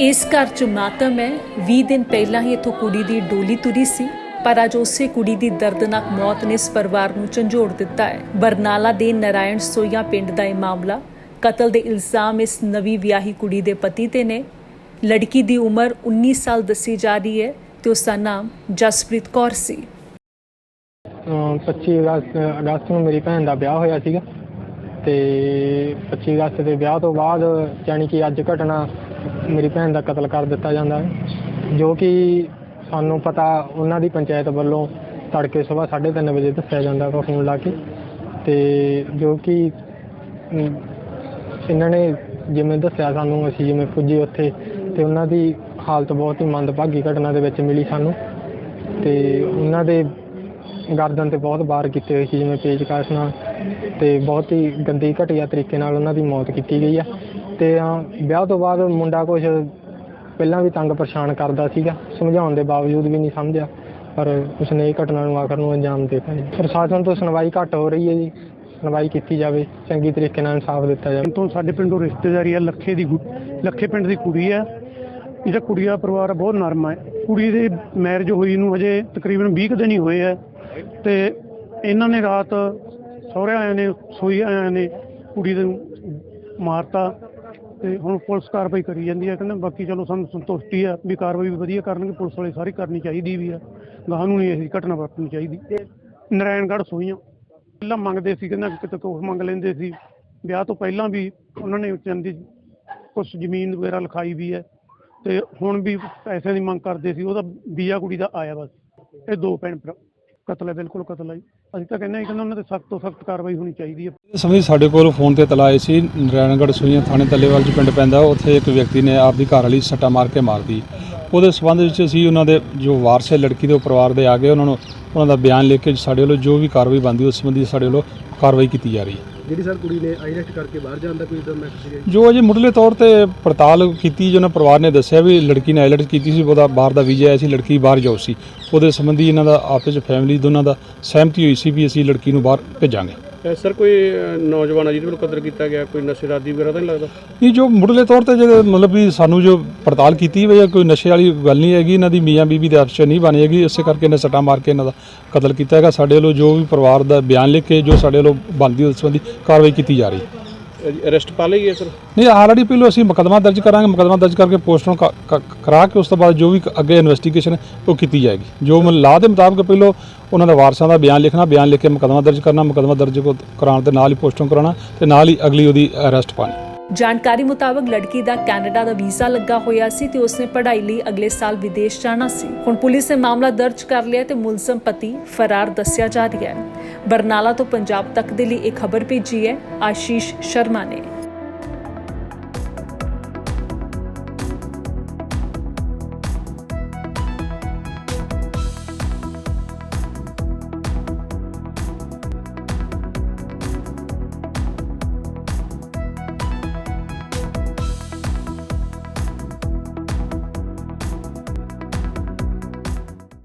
ਇਸ ਘਰ 'ਚ ਮਾਤਮ ਹੈ। 20 ਦਿਨ ਪਹਿਲਾਂ ਹੀ ਇਥੋਂ ਕੁੜੀ ਦੀ ਡੋਲੀ ਤੁਰੀ ਸੀ, ਪਰ ਅੱਜ ਉਸੇ ਕੁੜੀ ਦੀ ਦਰਦਨਾਕ ਮੌਤ ਨੇ ਇਸ ਪਰਿਵਾਰ ਨੂੰ ਝੰਜੋੜ ਦਿੱਤਾ ਹੈ। ਬਰਨਾਲਾ ਦੇ ਨਾਰਾਇਣ ਸੋਈਆ ਪਿੰਡ ਦਾ ਇਹ ਮਾਮਲਾ, ਕਤਲ ਦੇ ਇਲਜ਼ਾਮ ਇਸ ਨਵੀਂ ਵਿਆਹੀ ਕੁੜੀ ਦੇ ਪਤੀ ਤੇ ਨੇ। ਲੜਕੀ ਦੀ ਉਮਰ 19 ਸਾਲ ਦੱਸੀ ਜਾ ਰਹੀ ਹੈ ਤੇ ਉਸ ਦਾ ਨਾਮ ਜਸਪ੍ਰੀਤ ਕੌਰ ਸੀ। ਅਮ 25 ਅਗਸਤ ਅਗਸਤ ਨੂੰ ਮੇਰੀ ਭੈਣ ਦਾ ਵਿਆਹ ਹੋਇਆ ਸੀਗਾ ਤੇ 25 ਅਗਸਤ ਦੇ ਵਿਆਹ ਤੋਂ ਬਾਅਦ ਯਾਨੀ ਕਿ ਅੱਜ ਘਟਨਾ ਮੇਰੀ ਭੈਣ ਦਾ ਕਤਲ ਕਰ ਦਿੱਤਾ ਜਾਂਦਾ ਹੈ ਜੋ ਕਿ ਸਾਨੂੰ ਪਤਾ ਉਹਨਾਂ ਦੀ ਪੰਚਾਇਤ ਵੱਲੋਂ ਤੜਕੇ ਸਵੇਰ 3:30 ਵਜੇ ਦੱਸਿਆ ਜਾਂਦਾ ਵਾ ਫੋਨ ਲਾ ਕੇ। ਤੇ ਜੋ ਕਿ ਅਮ, ਇਹਨਾਂ ਨੇ ਜਿਵੇਂ ਦੱਸਿਆ ਸਾਨੂੰ ਅਸੀਂ ਜਿਵੇਂ ਪੁੱਜੇ ਉੱਥੇ ਤੇ ਉਹਨਾਂ ਦੀ ਹਾਲਤ ਬਹੁਤ ਹੀ ਮੰਦਭਾਗੀ ਘਟਨਾ ਦੇ ਵਿੱਚ ਮਿਲੀ ਸਾਨੂੰ। ਤੇ ਉਹਨਾਂ ਦੇ ਗਰਦਨ ਤੇ ਬਹੁਤ ਵਾਰ ਕੀਤੇ ਹੋਏ ਸੀ ਜਿਵੇਂ ਪੇਚਕਸ ਨਾਲ। ਤੇ ਬਹੁਤ ਹੀ ਗੰਦੀ ਘਟੀਆ ਤਰੀਕੇ ਨਾਲ ਉਹਨਾਂ ਦੀ ਮੌਤ ਕੀਤੀ ਗਈ ਆ। ਤੇ ਅਹ, ਵਿਆਹ ਤੋਂ ਬਾਅਦ ਮੁੰਡਾ ਕੁਝ ਪਹਿਲਾਂ ਵੀ ਤੰਗ ਪਰੇਸ਼ਾਨ ਕਰਦਾ ਸੀਗਾ। ਸਮਝਾਉਣ ਦੇ ਬਾਵਜੂਦ ਵੀ ਨਹੀਂ ਸਮਝਿਆ ਪਰ ਉਸਨੇ ਇਹ ਘਟਨਾ ਨੂੰ ਆਖਰ ਨੂੰ ਅੰਜਾਮ ਦੇ ਦਿੱਤਾ ਜੀ। ਪ੍ਰਸ਼ਾਸਨ ਤੋਂ ਸੁਣਵਾਈ ਘੱਟ ਹੋ ਰਹੀ ਹੈ ਜੀ। ਸੁਣਵਾਈ ਕੀਤੀ ਜਾਵੇ ਚੰਗੀ ਤਰੀਕੇ ਨਾਲ ਇਨਸਾਫ ਦਿੱਤਾ ਜਾਵੇ। ਤੋਂ ਸਾਡੇ ਪਿੰਡੋਂ ਰਿਸ਼ਤੇਦਾਰੀ ਆ ਲੱਖੇ ਦੀ ਗੁ- ਲੱਖੇ ਪਿੰਡ ਦੀ ਕੁੜੀ ਆ। ਇਹਦਾ ਕੁੜੀ ਦਾ ਪਰਿਵਾਰ ਬਹੁਤ ਨਰਮ ਹੈ ਕੁੜੀ ਦੇ ਮੈਰਿਜ ਹੋਈ ਨੂੰ ਹਜੇ ਤਕਰੀਬਨ 20 ਕੁ ਦਿਨ ਹੀ ਹੋਏ ਆ। ਤੇ ਇਹਨਾਂ ਨੇ ਰਾਤ ਸਹੁਰੇ ਆਇਆਂ ਨੇ, ਸੋਈ ਆਇਆਂ ਨੇ, ਕੁੜੀ ਨੂੰ ਮਾਰਤਾ ਤੇ ਹੁਣ ਪੁਲਿਸ ਕਾਰਵਾਈ ਕਰੀ ਜਾਂਦੀ ਹੈ। ਕਹਿੰਦੇ ਬਾਕੀ ਚਲੋ ਸਾਨੂੰ ਸੰਤੁਸ਼ਟੀ ਆ ਵੀ ਕਾਰਵਾਈ ਵੀ ਵਧੀਆ ਕਰਨਗੇ, ਪੁਲਿਸ ਵਾਲੇ ਸਾਰੀ ਕਰਨੀ ਚਾਹੀਦੀ ਵੀ ਆ ਗਾਹਾਂ ਨੂੰ ਨਹੀਂ ਇਹ ਘਟਨਾ ਵਾਪਰਨੀ ਚਾਹੀਦੀ। ਨਰਾਇਣਗੜ੍ਹ ਸੋਈਆਂ। ਪਹਿਲਾਂ ਮੰਗਦੇ ਸੀ, ਕਹਿੰਦਾ ਕਿਤੇ ਕੁਛ ਮੰਗ ਲੈਂਦੇ ਸੀ। ਵਿਆਹ ਤੋਂ ਪਹਿਲਾਂ ਵੀ ਉਹਨਾਂ ਨੇ ਚੰਦੀ ਕੁਝ ਜ਼ਮੀਨ ਵਗੈਰਾ ਲਿਖਾਈ ਵੀ ਹੈ ਤੇ ਹੁਣ ਵੀ ਪੈਸਿਆਂ ਦੀ ਮੰਗ ਕਰਦੇ ਸੀ, ਉਹਦਾ ਵੀਜ਼ਾ ਕੁੜੀ ਦਾ ਆਇਆ ਬਸ। ਇਹ ਦੋ ਭੈਣ ਭਰਾ। ਕਤਲ ਹੈ, ਬਿਲਕੁਲ ਕਤਲ ਹੈ ਜੀ। ਅਸੀਂ ਤਾਂ ਕਹਿੰਦੇ ਹਾਂ ਕਿ ਉਹਨਾਂ ਤੇ ਸਖਤ ਤੋਂ ਸਖਤ ਕਾਰਵਾਈ ਹੋਣੀ ਚਾਹੀਦੀ ਹੈ ਇਸ ਸਮੇਂ ਸਾਡੇ ਕੋਲ ਫੋਨ ਤੇ ਤਲਾ ਆਈ ਸੀ, ਨਰਾਇਣਗੜ੍ਹ ਸੂਈਆਂ ਥਾਣੇ ਤੱਲੇਵਾਲ ਚ ਪਿੰਡ ਪੈਂਦਾ, ਉੱਥੇ ਇੱਕ ਵਿਅਕਤੀ ਨੇ ਆਪਦੀ ਘਰ ਵਾਲੀ ਸੱਟਾ ਮਾਰ ਕੇ ਮਾਰਤੀ ਉਹਦੇ ਸਬੰਧ ਵਿੱਚ ਅਸੀਂ ਉਹਨਾਂ ਦੇ ਜੋ ਵਾਰਸ ਹੈ, ਲੜਕੀ ਦੇ ਉਹ ਪਰਿਵਾਰ ਦੇ ਆ ਗਏ, ਉਹਨਾਂ ਨੂੰ, ਉਹਨਾਂ ਦਾ ਬਿਆਨ ਲਿਖ ਕੇ ਸਾਡੇ ਵੱਲੋਂ ਜੋ ਵੀ ਕਾਰਵਾਈ ਬਣਦੀ, ਉਸ ਸੰਬੰਧੀ ਸਾਡੇ ਵੱਲੋਂ ਕਾਰਵਾਈ ਕੀਤੀ ਜਾ ਰਹੀ ਹੈ। ਜਿਹੜੀ ਸਰ ਕੁੜੀ ਨੇ ਆਈਲੈਟ ਕਰਕੇ ਬਾਹਰ ਜਾਣ ਦਾ ਕੋਈ ਇਦਾਂ ਮੈਸੇਜ ਜੀ? ਅਜੇ ਮੁੱਢਲੇ ਤੌਰ ਤੇ ਪੜਤਾਲ ਕੀਤੀ ਜਿਹਨਾਂ ਪਰਿਵਾਰ ਨੇ ਦੱਸਿਆ ਵੀ ਲੜਕੀ ਨੇ ਆਈਲੈਟਸ ਕੀਤੀ ਸੀ ਉਹਦਾ ਬਾਹਰ ਦਾ ਵੀਜ਼ਾ ਆਇਆ ਸੀ ਲੜਕੀ ਬਾਹਰ ਜਾਊ ਸੀ। ਉਹਦੇ ਸੰਬੰਧੀ ਇਹਨਾਂ ਦਾ ਆਪਸ ਵਿੱਚ ਫੈਮਿਲੀ ਦੋਨਾਂ ਦਾ ਸਹਿਮਤੀ ਹੋਈ ਸੀ ਵੀ ਅਸੀਂ ਲੜਕੀ ਨੂੰ ਬਾਹਰ ਭੇਜਾਂਗੇ। ਸਰ, ਕੋਈ ਨੌਜਵਾਨ ਆ ਜਿਹਦੇ ਵੱਲੋਂ ਕਤਲ ਕੀਤਾ ਗਿਆ, ਕੋਈ ਨਸ਼ੇ ਨਸ਼ੇਰਾਦੀ ਵਗੈਰਾ ਤਾਂ ਨਹੀਂ ਲੱਗਦਾ? ਇਹ ਜੋ ਮੁੱਢਲੇ ਤੌਰ ਤੇ ਜਿਹੜੇ ਮਤਲਬ ਵੀ ਸਾਨੂੰ ਜੋ ਪੜਤਾਲ ਕੀਤੀ ਵੀ ਕੋਈ ਨਸ਼ੇ ਵਾਲੀ ਗੱਲ ਨਹੀਂ ਹੈਗੀ, ਇਹਨਾਂ ਦੀ ਮੀਆਂ ਬੀਬੀ ਦੇ ਆਪਸ ਨਹੀਂ ਬਣੀ ਹੈਗੀ, ਇਸੇ ਕਰਕੇ ਇਹਨੇ ਸੱਟਾਂ ਮਾਰ ਕੇ ਇਹਨਾਂ ਦਾ ਕਤਲ ਕੀਤਾ ਹੈਗਾ। ਸਾਡੇ ਵੱਲੋਂ ਜੋ ਵੀ ਪਰਿਵਾਰ ਦਾ ਬਿਆਨ ਲਿਖ ਕੇ ਜੋ ਸਾਡੇ ਵੱਲੋਂ ਬਣਦੀ ਉਸ ਸੰਬੰਧੀ ਕਾਰਵਾਈ ਕੀਤੀ ਜਾ ਰਹੀ ਹੈ। ਅਰੈਸਟ ਪਾ ਲਈ ਹੈ ਸਰ? ਨਹੀਂ ਆਲਰੇਡੀ ਪਹਿਲਾਂ ਅਸੀਂ ਮੁਕੱਦਮਾ ਦਰਜ ਕਰਾਂਗੇ। ਮੁਕੱਦਮਾ ਦਰਜ ਕਰਕੇ ਪੋਸਟਮਾਰਟਮ ਕਰਾ ਕੇ ਉਸ ਤੋਂ ਬਾਅਦ ਜੋ ਵੀ ਅੱਗੇ ਇਨਵੈਸਟੀਗੇਸ਼ਨ ਉਹ ਕੀਤੀ ਜਾਏਗੀ। ਜੋ ਮ ਲਾਅ ਦੇ ਮੁਤਾਬਕ ਪਹਿਲਾਂ ਉਹਨਾਂ ਦੇ ਵਾਰਸਾਂ ਦਾ ਬਿਆਨ ਲਿਖਣਾ ਬਿਆਨ ਲਿਖ ਕੇ ਮੁਕੱਦਮਾ ਦਰਜ ਕਰਨਾ ਮੁਕੱਦਮਾ ਦਰਜ ਕੋ- ਕਰਾਉਣ ਦੇ ਨਾਲ ਹੀ ਪੋਸਟਮਾਰਟਮ ਕਰਾਉਣਾ ਤੇ ਨਾਲ ਹੀ ਅਗਲੀ ਉਹਦੀ ਅਰੈਸਟ ਪਾਣੀ। ਜਾਣਕਾਰੀ ਮੁਤਾਬਕ ਲੜਕੀ ਦਾ ਕੈਨੇਡਾ ਦਾ ਵੀਜ਼ਾ ਲੱਗਾ ਹੋਇਆ ਸੀ ਤੇ ਉਸਨੇ ਪੜ੍ਹਾਈ ਲਈ ਅਗਲੇ ਸਾਲ ਵਿਦੇਸ਼ ਜਾਣਾ ਸੀ। ਹੁਣ ਪੁਲਿਸ ਨੇ ਮਾਮਲਾ ਦਰਜ ਕਰ ਲਿਆ ਤੇ ਮੁਲਜ਼ਮ ਪਤੀ ਫਰਾਰ ਦੱਸਿਆ ਜਾ ਰਿਹਾ ਹੈ। ਬਰਨਾਲਾ ਤੋਂ ਪੰਜਾਬ ਤੱਕ ਦੇ ਲਈ ਇਹ ਖਬਰ ਭੇਜੀ ਹੈ ਆਸ਼ੀਸ਼ ਸ਼ਰਮਾ ਨੇ।